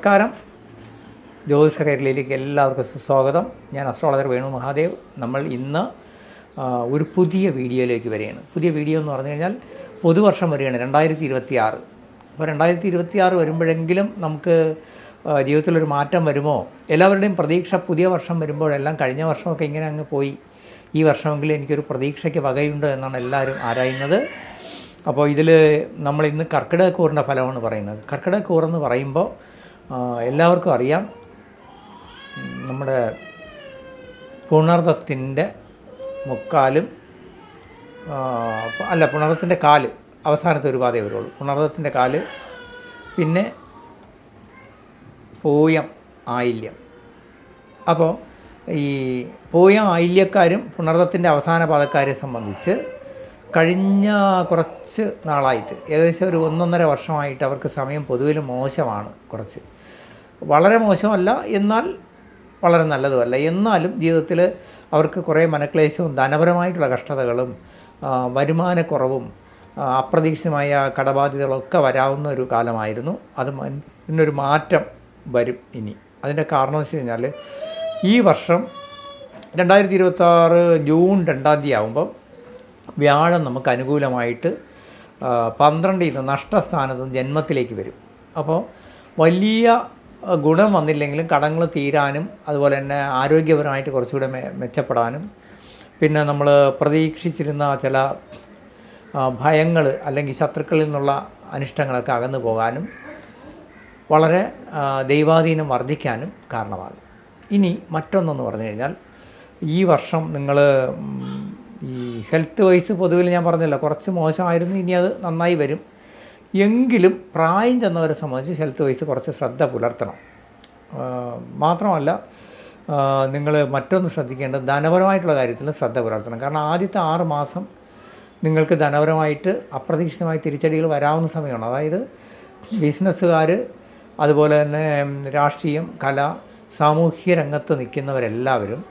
നമസ്കാരം. ജ്യോതിഷ കേരളയിലേക്ക് എല്ലാവർക്കും സുസ്വാഗതം. ഞാൻ അസ്ട്രോളജർ വേണു മഹാദേവ്. നമ്മൾ ഇന്ന് ഒരു പുതിയ വീഡിയോയിലേക്ക് വരികയാണ്. പുതിയ വീഡിയോ എന്ന് പറഞ്ഞു കഴിഞ്ഞാൽ പുതുവർഷം വരികയാണ് രണ്ടായിരത്തി ഇരുപത്തി ആറ് അപ്പോൾ രണ്ടായിരത്തി ഇരുപത്തി ആറ് വരുമ്പോഴെങ്കിലും നമുക്ക് ജീവിതത്തിലൊരു മാറ്റം വരുമോ? എല്ലാവരുടെയും പ്രതീക്ഷ പുതിയ വർഷം വരുമ്പോഴെല്ലാം കഴിഞ്ഞ വർഷമൊക്കെ ഇങ്ങനെ അങ്ങ് പോയി. ഈ വർഷമെങ്കിലും എനിക്കൊരു പ്രതീക്ഷയ്ക്ക് വകയുണ്ട് എന്നാണ് എല്ലാവരും ആരായുന്നത്. അപ്പോൾ ഇതിൽ നമ്മൾ ഇന്ന് കർക്കിടക കൂറിന്റെ ഫലമാണ് പറയുന്നത്. കർക്കിടക കൂറെന്ന് പറയുമ്പോൾ എല്ലാവർക്കും അറിയാം. നമ്മുടെ പുണർത്തത്തിന്റെ മുക്കാലും അല്ല പുണർത്തത്തിന്റെ കാൽ അവസാനത്തെ ഒരു പാതയെ വരുള്ളൂ. പുണർത്തത്തിന്റെ കാൽ പിന്നെ പൂയം ആയില്യം. അപ്പോൾ ഈ പൂയം ആയില്യക്കാരും പുണർത്തത്തിന്റെ അവസാന പാതക്കാരെ സംബന്ധിച്ച് കഴിഞ്ഞ കുറച്ച് നാളായിട്ട് ഏകദേശം ഒരു ഒന്നൊന്നര വർഷമായിട്ട് അവർക്ക് സമയം പൊതുവിൽ മോശമാണ് കുറച്ച്. വളരെ മോശമല്ല എന്നാൽ വളരെ നല്ലതുമല്ല. എന്നാലും ജീവിതത്തിൽ അവർക്ക് കുറേ മനക്ലേശവും ധനപരമായിട്ടുള്ള കഷ്ടതകളും വരുമാനക്കുറവും അപ്രതീക്ഷിതമായ കടബാധ്യതകളൊക്കെ വരാവുന്ന ഒരു കാലമായിരുന്നു. അത് ഇന്നൊരു മാറ്റം വരും ഇനി. അതിന്റെ കാരണം എന്ന് വെച്ച് കഴിഞ്ഞാൽ ഈ വർഷം രണ്ടായിരത്തി ഇരുപത്താറ് ജൂൺ രണ്ടാം തീയതി ആകുമ്പം വ്യാഴം നമുക്ക് അനുകൂലമായിട്ട് പന്ത്രണ്ടിൽ നിന്ന് നഷ്ടസ്ഥാനത്ത് ജന്മത്തിലേക്ക് വരും. അപ്പോൾ വലിയ ഗുണം വന്നില്ലെങ്കിലും കടങ്ങൾ തീരാനും അതുപോലെ തന്നെ ആരോഗ്യപരമായിട്ട് കുറച്ചുകൂടെ മെച്ചപ്പെടാനും. പിന്നെ നമ്മൾ പ്രതീക്ഷിച്ചിരുന്ന ചില ഭയങ്ങൾ അല്ലെങ്കിൽ ശത്രുക്കളിൽ നിന്നുള്ള അനിഷ്ടങ്ങളൊക്കെ അകന്നു പോകാനും വളരെ ദൈവാധീനം വർദ്ധിക്കാനും കാരണമാകും. ഇനി മറ്റൊന്നെന്ന് പറഞ്ഞു കഴിഞ്ഞാൽ ഈ വർഷം നിങ്ങൾ ഈ ഹെൽത്ത് വൈസ് പൊതുവിൽ ഞാൻ പറഞ്ഞല്ലോ കുറച്ച് മോശമായിരുന്നു ഇനി അത് നന്നായി വരും. എങ്കിലും പ്രായം ചെന്നവരെ സംബന്ധിച്ച് ഹെൽത്ത് വൈസ് കുറച്ച് ശ്രദ്ധ പുലർത്തണം. മാത്രമല്ല നിങ്ങൾ മറ്റൊന്ന് ശ്രദ്ധിക്കേണ്ടത് ധനപരമായിട്ടുള്ള കാര്യത്തിൽ ശ്രദ്ധ പുലർത്തണം. കാരണം ആദ്യത്തെ ആറ് മാസം നിങ്ങൾക്ക് ധനപരമായിട്ട് അപ്രതീക്ഷിതമായ തിരിച്ചടികൾ വരാവുന്ന സമയമാണ്. അതായത് ബിസിനസ്സുകാർ അതുപോലെ തന്നെ രാഷ്ട്രീയം കല സാമൂഹ്യ രംഗത്ത് നിൽക്കുന്നവരെല്ലാവരും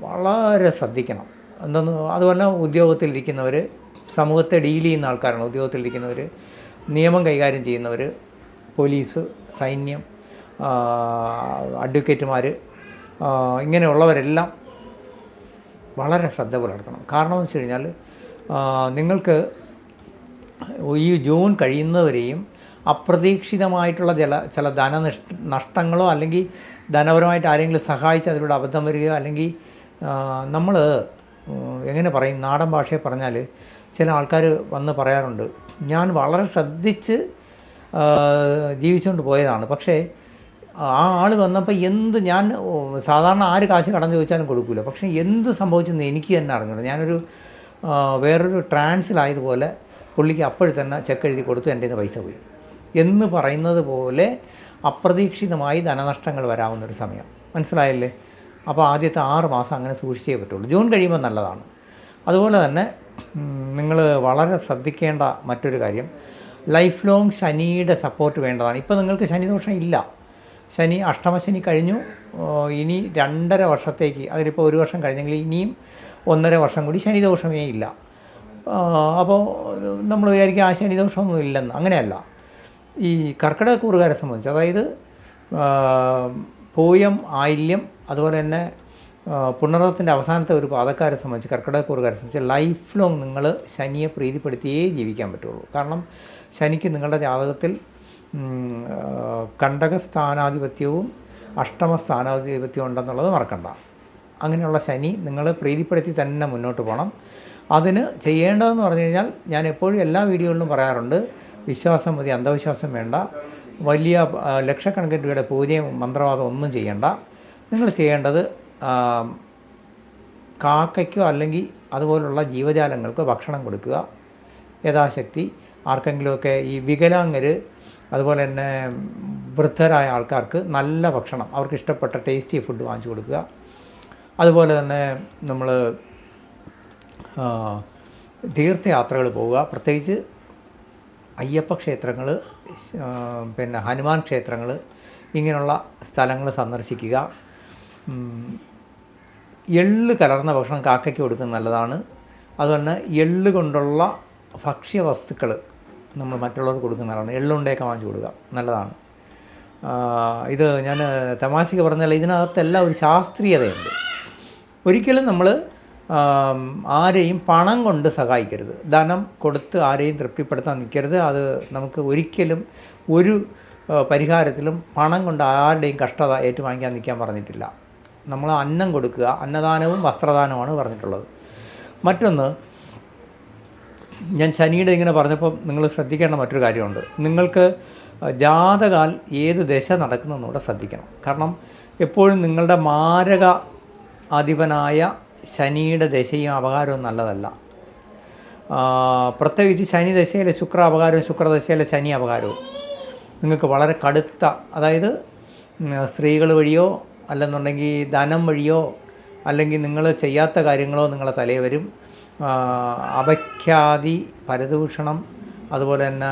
വളരെ ശ്രദ്ധിക്കണം. എന്തെന്ന് അതുപോലെ ഉദ്യോഗത്തിലിരിക്കുന്നവർ സമൂഹത്തെ ഡീൽ ചെയ്യുന്ന ആൾക്കാരാണ് ഉദ്യോഗത്തിലിരിക്കുന്നവർ നിയമം കൈകാര്യം ചെയ്യുന്നവർ പോലീസ് സൈന്യം അഡ്വക്കേറ്റുമാർ ഇങ്ങനെയുള്ളവരെല്ലാം വളരെ ശ്രദ്ധ പുലർത്തണം. കാരണം എന്ന് വെച്ച് കഴിഞ്ഞാൽ നിങ്ങൾക്ക് ഈ ജൂൺ കഴിയുന്നവരെയും അപ്രതീക്ഷിതമായിട്ടുള്ള ചില ചില ധനനിഷ് നഷ്ടങ്ങളോ അല്ലെങ്കിൽ ധനപരമായിട്ട് ആരെങ്കിലും സഹായിച്ച് അതിലൂടെ അബദ്ധം വരികയോ അല്ലെങ്കിൽ നമ്മൾ എങ്ങനെ പറയും? നാടൻ ഭാഷയെ പറഞ്ഞാൽ ചില ആൾക്കാർ വന്ന് പറയാറുണ്ട് ഞാൻ വളരെ ശ്രദ്ധിച്ച് ജീവിച്ചുകൊണ്ട് പോയതാണ്. പക്ഷേ ആ ആൾ വന്നപ്പോൾ എന്ത് ഞാൻ സാധാരണ ആര് കാശ് കടം ചോദിച്ചാലും കൊടുക്കില്ല പക്ഷേ എന്ത് സംഭവിച്ചെന്ന് എനിക്ക് തന്നെ അറിഞ്ഞൂടാ. ഞാനൊരു വേറൊരു ട്രാൻസിലായതുപോലെ പുള്ളിക്ക് അപ്പോഴും തന്നെ ചെക്ക് എഴുതി കൊടുത്തു എന്റെ നിന്ന് പൈസ പോയി. എന്ന് പറയുന്നത് പോലെ അപ്രതീക്ഷിതമായി ധനനഷ്ടങ്ങൾ വരാവുന്നൊരു സമയം. മനസ്സിലായല്ലേ? അപ്പോൾ ആദ്യത്തെ ആറ് മാസം അങ്ങനെ സൂക്ഷിച്ചേ പറ്റുള്ളൂ. ജൂൺ കഴിയുമ്പോൾ നല്ലതാണ്. അതുപോലെ തന്നെ നിങ്ങൾ വളരെ ശ്രദ്ധിക്കേണ്ട മറ്റൊരു കാര്യം. ലൈഫ് ലോങ് ശനിയുടെ സപ്പോർട്ട് വേണ്ടതാണ്. ഇപ്പോൾ നിങ്ങൾക്ക് ശനിദോഷം ഇല്ല. ശനി അഷ്ടമശനി കഴിഞ്ഞു. ഇനി രണ്ടര വർഷത്തേക്ക് അതിലിപ്പോൾ ഒരു വർഷം കഴിഞ്ഞെങ്കിൽ ഇനിയും ഒന്നര വർഷം കൂടി ശനിദോഷമേ ഇല്ല. അപ്പോൾ നമ്മൾ വിചാരിക്കും ആ ശനിദോഷമൊന്നും ഇല്ലെന്ന്. അങ്ങനെയല്ല. ഈ കർക്കിടക കൂറുകാരെ സംബന്ധിച്ച് അതായത് പൂയം ആയില്യം അതുപോലെ തന്നെ പുണർത്തിന്റെ അവസാനത്തെ ഒരു പാതക്കാരെ സംബന്ധിച്ച് കർക്കിടകക്കൂറുകാരെ സംബന്ധിച്ച് ലൈഫ് ലോങ് നിങ്ങൾ ശനിയെ പ്രീതിപ്പെടുത്തിയേ ജീവിക്കാൻ പറ്റുള്ളൂ. കാരണം ശനിക്ക് നിങ്ങളുടെ ജാതകത്തിൽ കണ്ടക സ്ഥാനാധിപത്യവും അഷ്ടമ സ്ഥാനാധിപത്യവും ഉണ്ടെന്നുള്ളത് മറക്കണ്ട. അങ്ങനെയുള്ള ശനി നിങ്ങൾ പ്രീതിപ്പെടുത്തി തന്നെ മുന്നോട്ട് പോകണം അതിന് ചെയ്യേണ്ടതെന്ന് പറഞ്ഞു കഴിഞ്ഞാൽ ഞാൻ എപ്പോഴും എല്ലാ വീഡിയോകളിലും പറയാറുണ്ട് വിശ്വാസം മതി അന്ധവിശ്വാസം വേണ്ട വലിയ ലക്ഷക്കണക്കിന് രൂപയുടെ പൂജയും മന്ത്രവാദം ഒന്നും ചെയ്യേണ്ട. നിങ്ങൾ ചെയ്യേണ്ടത് കാക്കയ്ക്കോ അല്ലെങ്കിൽ അതുപോലുള്ള ജീവജാലങ്ങൾക്ക് ഭക്ഷണം കൊടുക്കുക. യഥാശക്തി. ആർക്കെങ്കിലുമൊക്കെ ഈ വികലാംഗർ അതുപോലെ തന്നെ വൃദ്ധരായ ആൾക്കാർക്ക് നല്ല ഭക്ഷണം അവർക്ക് ഇഷ്ടപ്പെട്ട ടേസ്റ്റി ഫുഡ് വാങ്ങിച്ചു കൊടുക്കുക. അതുപോലെ തന്നെ നമ്മൾ തീർത്ഥയാത്രകൾ പോവുക. പ്രത്യേകിച്ച് അയ്യപ്പ ക്ഷേത്രങ്ങൾ പിന്നെ ഹനുമാൻ ക്ഷേത്രങ്ങൾ ഇങ്ങനെയുള്ള സ്ഥലങ്ങൾ സന്ദർശിക്കുക. എള്ള് കലർന്ന ഭക്ഷണം കാക്കയ്ക്ക് കൊടുക്കുന്നത് നല്ലതാണ്. അതുപോലെ എള്ള് കൊണ്ടുള്ള ഭക്ഷ്യവസ്തുക്കൾ നമ്മൾ മറ്റുള്ളവർക്ക് കൊടുക്കുന്നതാണ് എള്ളുണ്ടയൊക്കെ വാങ്ങിച്ചു കൊടുക്കുക നല്ലതാണ്. ഇത് ഞാൻ തമാശയ്ക്ക് പറഞ്ഞാൽ ഇതിനകത്തെല്ലാം ഒരു ശാസ്ത്രീയതയുണ്ട്. ഒരിക്കലും നമ്മൾ ആരെയും പണം കൊണ്ട് സഹായിക്കരുത്. ധനം കൊടുത്ത് ആരെയും തൃപ്തിപ്പെടുത്താൻ നിൽക്കരുത്. അത് നമുക്ക് ഒരിക്കലും ഒരു പരിഹാരത്തിലും പണം കൊണ്ട് ആരുടെയും കഷ്ടത ഏറ്റുവാങ്ങിക്കാൻ നിൽക്കാൻ പറഞ്ഞിട്ടില്ല. നമ്മൾ അന്നം കൊടുക്കുക അന്നദാനവും വസ്ത്രദാനവുമാണ് പറഞ്ഞിട്ടുള്ളത്. മറ്റൊന്ന് ഞാൻ ശനിയുടെ ഇങ്ങനെ പറഞ്ഞപ്പോൾ നിങ്ങൾ ശ്രദ്ധിക്കേണ്ട മറ്റൊരു കാര്യമുണ്ട്. നിങ്ങൾക്ക് ജാതകാൽ ഏത് ദശ നടക്കുന്നതെന്നൂടെ ശ്രദ്ധിക്കണം. കാരണം എപ്പോഴും നിങ്ങളുടെ മാരക അധിപനായ ശനിയുടെ ദശയും അപകാരവും നല്ലതല്ല. പ്രത്യേകിച്ച് ശനി ദശയിലെ ശുക്ര അപകാരവും ശുക്രദശയിലെ ശനി അപകാരവും. നിങ്ങൾക്ക് വളരെ കടുത്ത അതായത് സ്ത്രീകൾ വഴിയോ അല്ലെന്നുണ്ടെങ്കിൽ ധനം വഴിയോ അല്ലെങ്കിൽ നിങ്ങൾ ചെയ്യാത്ത കാര്യങ്ങളോ നിങ്ങളെ തലയിൽ വരും. അപഖ്യാതി പരദൂഷണം അതുപോലെ തന്നെ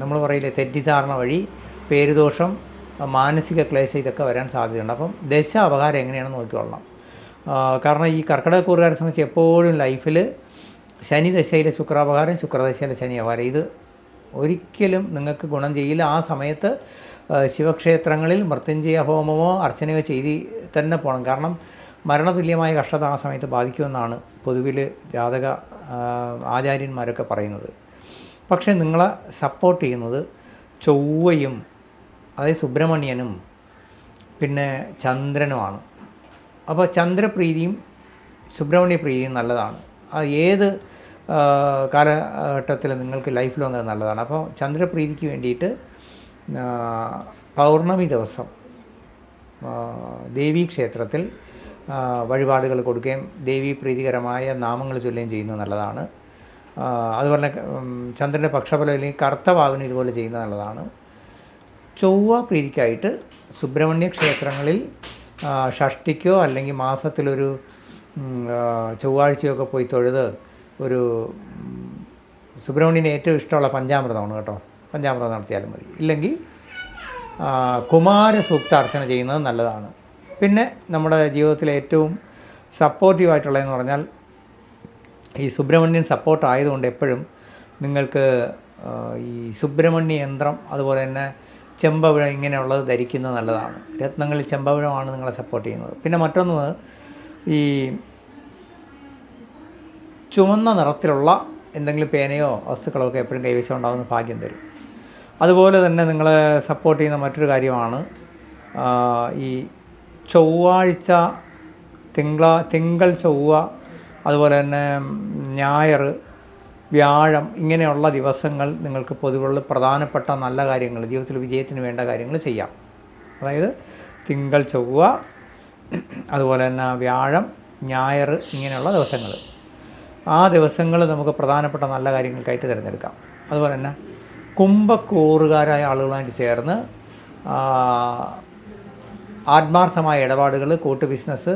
നമ്മൾ പറയില്ലേ തെറ്റിദ്ധാരണ വഴി പേരുദോഷം മാനസിക ക്ലേശം ഇതൊക്കെ വരാൻ സാധ്യതയുണ്ട്. അപ്പം ദശ അപകാരം എങ്ങനെയാണെന്ന് നോക്കിക്കൊള്ളണം. കാരണം ഈ കർക്കിടകക്കൂറുകാരെ സംബന്ധിച്ച് എപ്പോഴും ലൈഫിൽ ശനി ദശയിലെ ശുക്രാപകാരം ശുക്രദശയിലെ ശനി അപകാരം. ഇത് ഒരിക്കലും നിങ്ങൾക്ക് ഗുണം ചെയ്യില്ല. ആ സമയത്ത് ശിവക്ഷേത്രങ്ങളിൽ മൃത്യുഞ്ജയ ഹോമമോ അർച്ചനയോ ചെയ്ത് തന്നെ പോകണം കാരണം മരണതുല്യമായ കഷ്ടത ആ സമയത്ത് ബാധിക്കുമെന്നാണ് പൊതുവിൽ ജാതക ആചാര്യന്മാരൊക്കെ പറയുന്നത്. പക്ഷേ നിങ്ങളെ സപ്പോർട്ട് ചെയ്യുന്നത് ചൊവ്വയും അതായത് സുബ്രഹ്മണ്യനും പിന്നെ ചന്ദ്രനുമാണ്. അപ്പോൾ ചന്ദ്രപ്രീതിയും സുബ്രഹ്മണ്യ പ്രീതിയും നല്ലതാണ്. അത് ഏത് കാലഘട്ടത്തിൽ നിങ്ങൾക്ക് ലൈഫ് ലോങ് അത് നല്ലതാണ്. അപ്പോൾ ചന്ദ്രപ്രീതിക്ക് വേണ്ടിയിട്ട് പൗർണമി ദിവസം ആ, ദേവീ ക്ഷേത്രത്തിൽ വഴിപാടുകൾ കൊടുക്കുകയും ദേവീ പ്രീതികരമായ നാമങ്ങൾ ചൊല്ലുകയും ചെയ്യുന്നത് നല്ലതാണ്. അതുപോലെ ചന്ദ്രന്റെ പക്ഷഫലം അല്ലെങ്കിൽ കർത്തവാവിന് ഇതുപോലെ ചെയ്യുന്നത് നല്ലതാണ്. ചൊവ്വ പ്രീതിക്കായിട്ട് സുബ്രഹ്മണ്യ ക്ഷേത്രങ്ങളിൽ ഷഷ്ടിക്കോ അല്ലെങ്കിൽ മാസത്തിലൊരു ചൊവ്വാഴ്ചയൊക്കെ പോയി തൊഴുത് ഒരു സുബ്രഹ്മണ്യന് ഏറ്റവും ഇഷ്ടമുള്ള പഞ്ചാമൃതമാണ് കേട്ടോ. പഞ്ചാമൃതം നടത്തിയാലും മതി. ഇല്ലെങ്കിൽ ആ, കുമാര സൂക്താർച്ചന ചെയ്യുന്നത് നല്ലതാണ്. പിന്നെ നമ്മുടെ ജീവിതത്തിലെ ഏറ്റവും സപ്പോർട്ടീവായിട്ടുള്ളതെന്ന് പറഞ്ഞാൽ ഈ സുബ്രഹ്മണ്യൻ സപ്പോർട്ട് ആയതുകൊണ്ട് എപ്പോഴും നിങ്ങൾക്ക് ഈ സുബ്രഹ്മണ്യ യന്ത്രം അതുപോലെ തന്നെ ചെമ്പവിഴം ഇങ്ങനെയുള്ളത് ധരിക്കുന്നത് നല്ലതാണ്. രത്നങ്ങളിൽ ചെമ്പവിഴമാണ് നിങ്ങളെ സപ്പോർട്ട് ചെയ്യുന്നത്. പിന്നെ മറ്റൊന്ന് ഈ ചുമന്ന നിറത്തിലുള്ള എന്തെങ്കിലും പേനയോ വസ്തുക്കളോ ഒക്കെ എപ്പോഴും കൈവശം ഉണ്ടാകുന്ന ഭാഗ്യം തരും. അതുപോലെ തന്നെ നിങ്ങളെ സപ്പോർട്ട് ചെയ്യുന്ന മറ്റൊരു കാര്യമാണ് ഈ ചൊവ്വാഴ്ച തിങ്കള തിങ്കൾ ചൊവ്വ അതുപോലെ തന്നെ ഞായർ വ്യാഴം ഇങ്ങനെയുള്ള ദിവസങ്ങൾ നിങ്ങൾക്ക് പൊതുവുള്ള പ്രധാനപ്പെട്ട നല്ല കാര്യങ്ങൾ ജീവിതത്തിൽ വിജയത്തിന് വേണ്ട കാര്യങ്ങൾ ചെയ്യാം. അതായത് തിങ്കൾ ചൊവ്വ അതുപോലെ തന്നെ വ്യാഴം ഞായർ ഇങ്ങനെയുള്ള ദിവസങ്ങൾ. ആ ദിവസങ്ങൾ നമുക്ക് പ്രധാനപ്പെട്ട നല്ല കാര്യങ്ങൾക്കായിട്ട് തിരഞ്ഞെടുക്കാം. അതുപോലെ തന്നെ കുംഭക്കൂറുകാരായ ആളുകളുമായിട്ട് ചേർന്ന് ആത്മാർത്ഥമായ ഇടപാടുകൾ കൂട്ട് ബിസിനസ്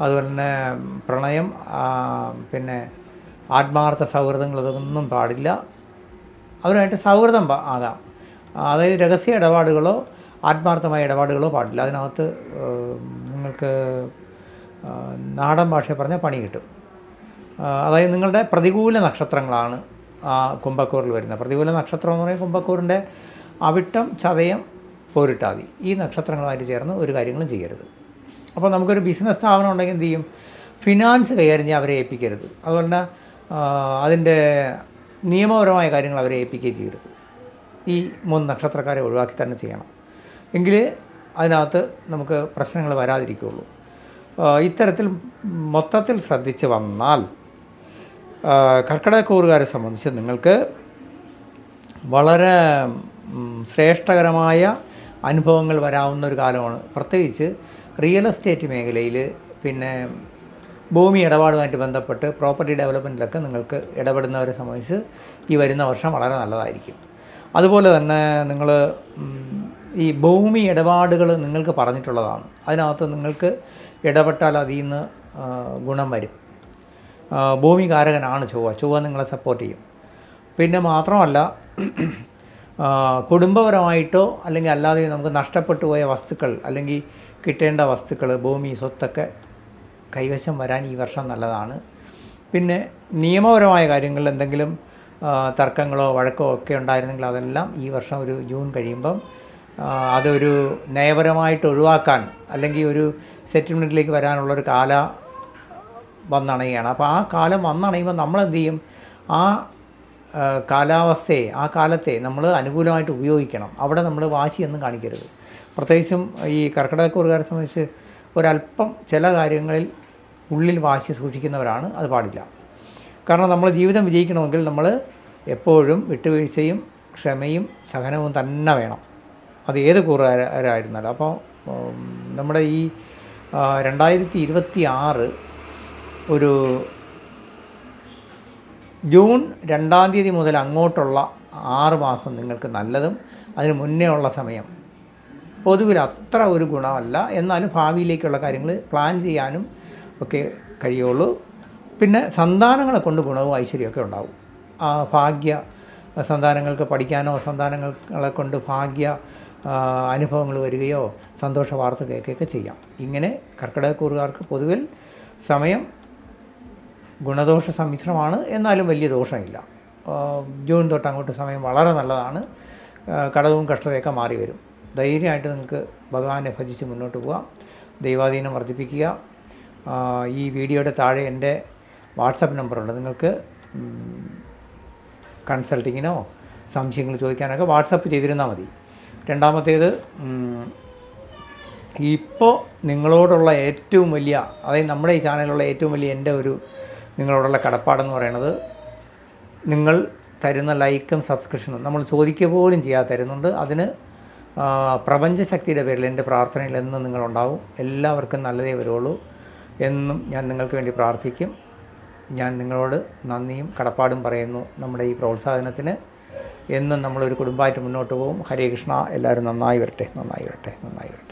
അതുപോലെ തന്നെ പ്രണയം പിന്നെ ആത്മാർത്ഥ സൗഹൃദങ്ങൾ അതൊന്നും പാടില്ല. അവരുമായിട്ട് സൗഹൃദം ആകാം അതായത് രഹസ്യ ഇടപാടുകളോ ആത്മാർത്ഥമായ ഇടപാടുകളോ പാടില്ല. അതിനകത്ത് നിങ്ങൾക്ക് നാടൻ ഭാഷ പറഞ്ഞാൽ പണി കിട്ടും. അതായത് നിങ്ങളുടെ പ്രതികൂല നക്ഷത്രങ്ങളാണ് കുംഭക്കൂറിൽ വരുന്നത്. പ്രതികൂല നക്ഷത്രം എന്ന് പറയുന്നത് കുംഭക്കൂറിന്റെ അവിട്ടം ചതയം പോരിട്ടാതി. ഈ നക്ഷത്രങ്ങളുമായിട്ട് ചേർന്ന് ഒരു കാര്യങ്ങളും ചെയ്യരുത്. അപ്പോൾ നമുക്കൊരു ബിസിനസ് സ്ഥാപനം ഉണ്ടെങ്കിൽ എന്ത് ചെയ്യും? ഫിനാൻസ് കൈകാര്യം ചെയ്യാൻ അവരെ ഏൽപ്പിക്കരുത്. അതുപോലെ തന്നെ അതിന്റെ നിയമപരമായ കാര്യങ്ങൾ അവരെ ഏൽപ്പിക്കുകയും ചെയ്യരുത്. ഈ മൂന്ന് നക്ഷത്രക്കാരെ ഒഴിവാക്കി തന്നെ ചെയ്യണം. എങ്കിൽ അതിനകത്ത് നമുക്ക് പ്രശ്നങ്ങൾ വരാതിരിക്കുകയുള്ളൂ. ഇത്തരത്തിൽ മൊത്തത്തിൽ ശ്രദ്ധിച്ച് വന്നാൽ കർക്കിടകക്കൂറുകാരെ സംബന്ധിച്ച് നിങ്ങൾക്ക് വളരെ ശ്രേഷ്ഠകരമായ അനുഭവങ്ങൾ വരാവുന്ന ഒരു കാലമാണ്. പ്രത്യേകിച്ച് റിയൽ എസ്റ്റേറ്റ് മേഖലയിൽ പിന്നെ ഭൂമി ഇടപാടുമായിട്ട് ബന്ധപ്പെട്ട് പ്രോപ്പർട്ടി ഡെവലപ്മെന്റിലൊക്കെ നിങ്ങൾക്ക് ഇടപെടുന്നവരെ സംബന്ധിച്ച് ഈ വരുന്ന വർഷം വളരെ നല്ലതായിരിക്കും. അതുപോലെ തന്നെ നിങ്ങൾ ഈ ഭൂമി ഇടപാടുകൾ നിങ്ങൾക്ക് പറഞ്ഞിട്ടുള്ളതാണ്. അതിനകത്ത് നിങ്ങൾക്ക് ഇടപെട്ടാൽ അതിൽ നിന്ന് ഗുണം വരും. ഭൂമികാരകനാണ് ചൊവ്വ. ചൊവ്വ നിങ്ങളെ സപ്പോർട്ട് ചെയ്യും. പിന്നെ മാത്രമല്ല കുടുംബപരമായിട്ടോ അല്ലെങ്കിൽ അല്ലാതെയോ നമുക്ക് നഷ്ടപ്പെട്ടു പോയ വസ്തുക്കൾ അല്ലെങ്കിൽ കിട്ടേണ്ട വസ്തുക്കൾ ഭൂമി സ്വത്തൊക്കെ കൈവശം വരാൻ ഈ വർഷം നല്ലതാണ്. പിന്നെ നിയമപരമായ കാര്യങ്ങളിൽ എന്തെങ്കിലും തർക്കങ്ങളോ വഴക്കോ ഒക്കെ ഉണ്ടായിരുന്നെങ്കിൽ അതെല്ലാം ഈ വർഷം ഒരു ജൂൺ കഴിയുമ്പം അതൊരു നയപരമായിട്ട് ഒഴിവാക്കാൻ അല്ലെങ്കിൽ ഒരു സെറ്റിൽമെന്റിലേക്ക് വരാനുള്ളൊരു കാല വന്നണയുകയാണ് അപ്പോൾ ആ കാലം വന്നണയുമ്പോൾ നമ്മൾ എന്ത് ചെയ്യും ആ കാലാവസ്ഥയെ ആ കാലത്തെ നമ്മൾ അനുകൂലമായിട്ട് ഉപയോഗിക്കണം. അവിടെ നമ്മൾ വാശിയൊന്നും കാണിക്കരുത്. പ്രത്യേകിച്ചും ഈ കർക്കിടകക്കുറുകാരെ സംബന്ധിച്ച് ഒരല്പം ചില കാര്യങ്ങളിൽ ഉള്ളിൽ വാശി സൂക്ഷിക്കുന്നവരാണ് അത് പാടില്ല. കാരണം നമ്മൾ ജീവിതം വിജയിക്കണമെങ്കിൽ നമ്മൾ എപ്പോഴും വിട്ടുവീഴ്ചയും ക്ഷമയും സഹനവും തന്നെ വേണം. അത് ഏത് കൂറുകാരായിരുന്നാലും അപ്പോൾ നമ്മുടെ ഈ രണ്ടായിരത്തി ഇരുപത്തി ആറ് ഒരു ജൂൺ രണ്ടാം തീയതി മുതൽ അങ്ങോട്ടുള്ള ആറ് മാസം നിങ്ങൾക്ക് നല്ലതും അതിന് മുന്നേ ഉള്ള സമയം. പൊതുവിൽ അത്ര ഒരു ഗുണമല്ല. എന്നാലും ഭാവിയിലേക്കുള്ള കാര്യങ്ങൾ പ്ലാൻ ചെയ്യാനും ഒക്കെ കഴിയുള്ളൂ. പിന്നെ സന്താനങ്ങളെ കൊണ്ട് ഗുണവും ഐശ്വര്യമൊക്കെ ഉണ്ടാവും. ആ ഭാഗ്യ സന്താനങ്ങൾക്ക് പഠിക്കാനോ സന്താനങ്ങളെ കൊണ്ട് ഭാഗ്യ അനുഭവങ്ങൾ വരികയോ സന്തോഷ വാർത്ത കേൾക്കുകയൊക്കെ ചെയ്യാം. ഇങ്ങനെ കർക്കിടകക്കൂറുകാർക്ക് പൊതുവിൽ സമയം ഗുണദോഷ സമ്മിശ്രമാണ്. എന്നാലും വലിയ ദോഷമില്ല. ജൂൺ തൊട്ട് അങ്ങോട്ട് സമയം വളരെ നല്ലതാണ്. കടവും കഷ്ടതയൊക്കെ മാറി വരും ധൈര്യമായിട്ട് നിങ്ങൾക്ക് ഭഗവാനെ ഭജിച്ച് മുന്നോട്ട് പോകാം ദൈവാധീനം വർദ്ധിപ്പിക്കുക. ഈ വീഡിയോയുടെ താഴെ എന്റെ വാട്സപ്പ് നമ്പറുണ്ട്. നിങ്ങൾക്ക് കൺസൾട്ടിങ്ങിനോ സംശയങ്ങൾ ചോദിക്കാനൊക്കെ വാട്സപ്പ് ചെയ്തിരുന്നാൽ മതി. രണ്ടാമത്തേത് ഇപ്പോൾ നിങ്ങളോടുള്ള ഏറ്റവും വലിയ അതായത് നമ്മുടെ ഈ ചാനലിലുള്ള ഏറ്റവും വലിയ എന്റെ ഒരു നിങ്ങളോടുള്ള കടപ്പാടെന്ന് പറയുന്നത് നിങ്ങൾ തരുന്ന ലൈക്കും സബ്സ്ക്രിപ്ഷനും നമ്മൾ ചോദിക്കുക പോലും ചെയ്യാതെ തരുന്നുണ്ട്. അതിന് പ്രപഞ്ചശക്തിയുടെ പേരിൽ എന്റെ പ്രാർത്ഥനയിൽ എന്നും നിങ്ങളുണ്ടാവും. എല്ലാവർക്കും നല്ലതേ വരുള്ളൂ എന്നും ഞാൻ നിങ്ങൾക്ക് വേണ്ടി പ്രാർത്ഥിക്കും. ഞാൻ നിങ്ങളോട് നന്ദിയും കടപ്പാടും പറയുന്നു നമ്മുടെ ഈ പ്രോത്സാഹനത്തിന്. എന്നും നമ്മളൊരു കുടുംബമായിട്ട് മുന്നോട്ട് പോകും. ഹരേ കൃഷ്ണ. എല്ലാവരും നന്നായി വരട്ടെ. നന്നായി വരട്ടെ. നന്നായി വരട്ടെ.